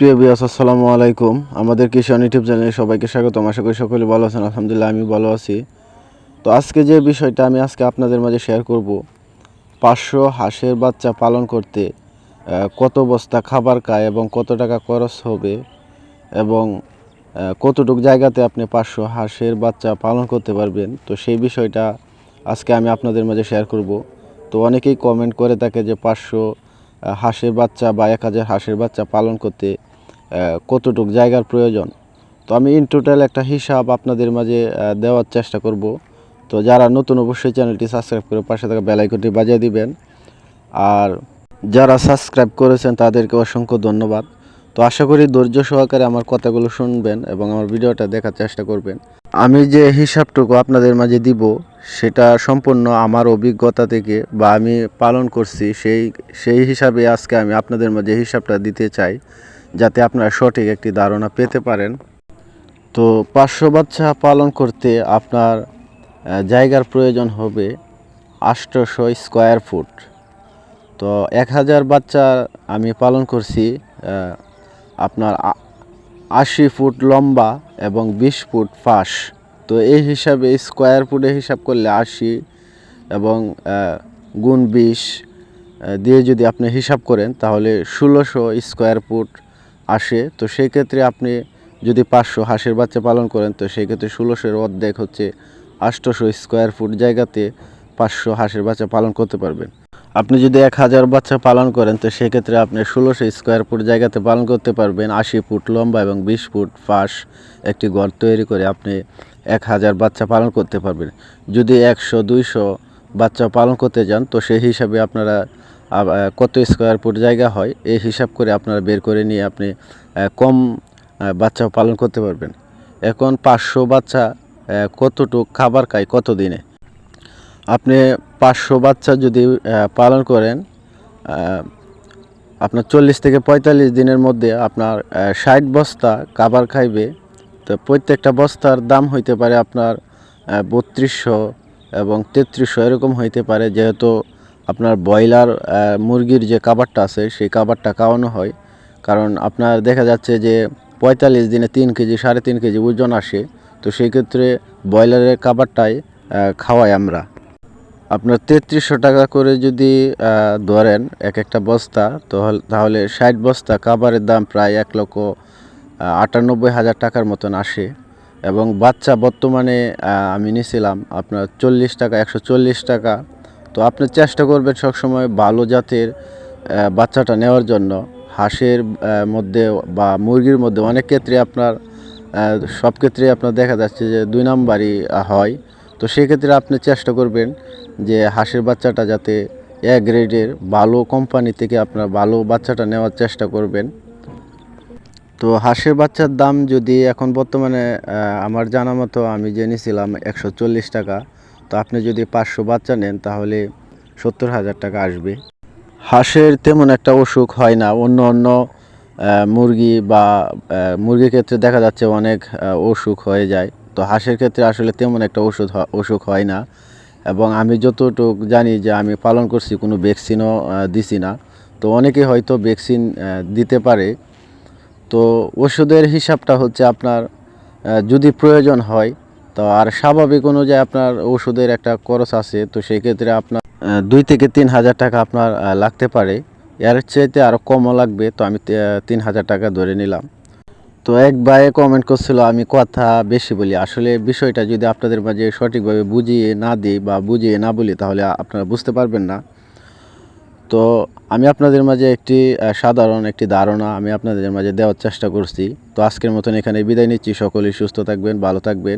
প্রিয় বিয়াস আসসালামু আলাইকুম। আমাদের কিষান ইউটিউব চ্যানেলে সবাইকে স্বাগতম। আশা করি সকলে ভালো আছেন। আলহামদুলিল্লাহ আমি ভালো আছি। তো আজকে যে বিষয়টা আমি আজকে আপনাদের মাঝে শেয়ার করব, পাঁচশো হাঁসের বাচ্চা পালন করতে কত বস্তা খাবার খায় এবং কত টাকা খরচ হবে এবং কতটুক জায়গাতে আপনি পাঁচশো হাঁসের বাচ্চা পালন করতে পারবেন, তো সেই বিষয়টা আজকে আমি আপনাদের মাঝে শেয়ার করব। তো অনেকেই কমেন্ট করে থাকে যে পাঁচশো হাঁসের বাচ্চা বা এক হাজার হাঁসের বাচ্চা পালন করতে কতটুক জায়গার প্রয়োজন? তো আমি ইন টোটাল একটা হিসাব আপনাদের মাঝে দেওয়ার চেষ্টা করব। তো যারা নতুন অবশ্যই চ্যানেলটি সাবস্ক্রাইব করে পাশে থাকা বেলাইকনটি বাজিয়ে দিবেন। আর যারা সাবস্ক্রাইব করেছেন, তাদেরকে অসংখ্য ধন্যবাদ। তো আশা করি ধৈর্য সহকারে আমার কথাগুলো শুনবেন এবং আমার ভিডিওটা দেখার চেষ্টা করবেন। আমি যে হিসাবটুকু আপনাদের মাঝে দিব, সেটা সম্পূর্ণ আমার অভিজ্ঞতা থেকে বা আমি পালন করছি, সেই সেই হিসাবে আজকে আমি আপনাদের মাঝে হিসাবটা দিতে চাই। যাতে আপনারা সঠিক একটি ধারণা পেতে পারেন। তো পাঁচশো বাচ্চা পালন করতে আপনার জায়গার প্রয়োজন হবে আষ্টশো স্কোয়ার ফুট। তো এক হাজার বাচ্চা আমি পালন করছি আপনার আশি ফুট লম্বা এবং বিশ ফুট ফাঁস। তো এই হিসাবে স্কোয়ার ফুটে হিসাব করলে আশি এবং গুণ বিশ দিয়ে যদি আপনি হিসাব করেন তাহলে ষোলোশো স্কোয়ার ফুট আসে, তো সেই ক্ষেত্রে আপনি যদি পাঁচশো হাঁসের বাচ্চা পালন করেন, তো সেই ক্ষেত্রে ষোলোশোর অর্ধেক হচ্ছে আষ্টশো স্কোয়ার ফুট জায়গাতে পাঁচশো হাঁসের বাচ্চা পালন করতে পারবেন। আপনি যদি এক হাজার বাচ্চা পালন করেন, তো সেক্ষেত্রে আপনি ষোলোশো স্কোয়ার ফুট জায়গাতে পালন করতে পারবেন। আশি ফুট লম্বা এবং বিশ ফুট ফাঁস একটি ঘর তৈরি করে আপনি এক হাজার বাচ্চা পালন করতে পারবেন। যদি একশো, দুইশো বাচ্চা পালন করতে যান, তো সেই হিসাবে আপনারা কত স্কোয়ার ফুট জায়গা হয়, এই হিসাব করে আপনারা বের করে নিয়ে আপনি কম বাচ্চা পালন করতে পারবেন। এখন পাঁচশো বাচ্চা কতটুক খাবার খায় কত দিনে আপনি পাঁচশো বাচ্চা যদি পালন করেন আপনার চল্লিশ থেকে পঁয়তাল্লিশ দিনের মধ্যে আপনার ষাট বস্তা খাবার খাইবে, তো প্রত্যেকটা বস্তার দাম হইতে পারে আপনার বত্রিশশো এবং তেত্রিশশো, এরকম হইতে পারে, যেহেতু আপনার ব্রয়লার মুরগির যে খাবারটা আছে সেই খাবারটা খাওয়ানো হয়। কারণ আপনার দেখা যাচ্ছে যে পঁয়তাল্লিশ দিনে তিন কেজি সাড়ে তিন কেজি ওজন আসে। তো সেই ক্ষেত্রে ব্রয়লারের খাবারটাই আহ, খাওয়াই আমরা। আপনার তেত্রিশশো টাকা করে যদি ধরেন এক একটা বস্তা তাহলে ষাট বস্তা খাবারের দাম প্রায় এক লক্ষ আটানব্বই হাজার টাকার মতন আসে। এবং বাচ্চা বর্তমানে আমি নিয়েছিলাম আপনার চল্লিশ টাকা একশো চল্লিশ টাকা। তো আপনি চেষ্টা করবেন সবসময় ভালো জাতের বাচ্চাটা নেওয়ার জন্য। হাঁসের মধ্যে বা মুরগির মধ্যে অনেক ক্ষেত্রে আপনার সব ক্ষেত্রে আপনার দেখা যাচ্ছে যে দুই নাম্বারই হয়। তো সেক্ষেত্রে আপনি চেষ্টা করবেন যে হাঁসের বাচ্চাটা যাতে এ গ্রেডের ভালো কোম্পানি থেকে আপনার ভালো বাচ্চাটা নেওয়ার চেষ্টা করবেন। তো হাঁসের বাচ্চার দাম যদি এখন বর্তমানে আমার জানা মতো আমি জেনেছিলাম একশো চল্লিশ টাকা তো আপনি যদি পাঁচশো বাচ্চা নেন, তাহলে সত্তর হাজার টাকা আসবে। হাঁসের তেমন একটা অসুখ হয় না। অন্য অন্য মুরগি বা মুরগির ক্ষেত্রে দেখা যাচ্ছে অনেক অসুখ হয়ে যায়। তো হাঁসের ক্ষেত্রে আসলে তেমন একটা ওষুধ অসুখ হয় না। এবং আমি যতটুক জানি যে আমি পালন করছি, কোনো ভ্যাকসিনও দিছি না। তো অনেকে হয়তো ভ্যাকসিন দিতে পারে। তো ওষুধের হিসাবটা হচ্ছে আপনার যদি প্রয়োজন হয় তো আর স্বাভাবিক অনুযায়ী আপনার ওষুধের একটা খরচ আছে, তো সেই ক্ষেত্রে আপনার দুই থেকে তিন হাজার টাকা আপনার লাগতে পারে। এর চাইতে আরও কমও লাগবে, তো আমি তিন হাজার টাকা ধরে নিলাম। তো এক ভাই কমেন্ট করছিল, আমি কথা বেশি বলি। আসলে বিষয়টা যদি আপনাদের মাঝে সঠিকভাবে বুঝিয়ে না দিই বা বুঝিয়ে না বলি, তাহলে আপনারা বুঝতে পারবেন না। তো আমি আপনাদের মাঝে একটি সাধারণ একটি ধারণা আমি আপনাদের মাঝে দেওয়ার চেষ্টা করছি। তো আজকের মতন এখানে বিদায় নিচ্ছি। সকলেই সুস্থ থাকবেন, ভালো থাকবেন।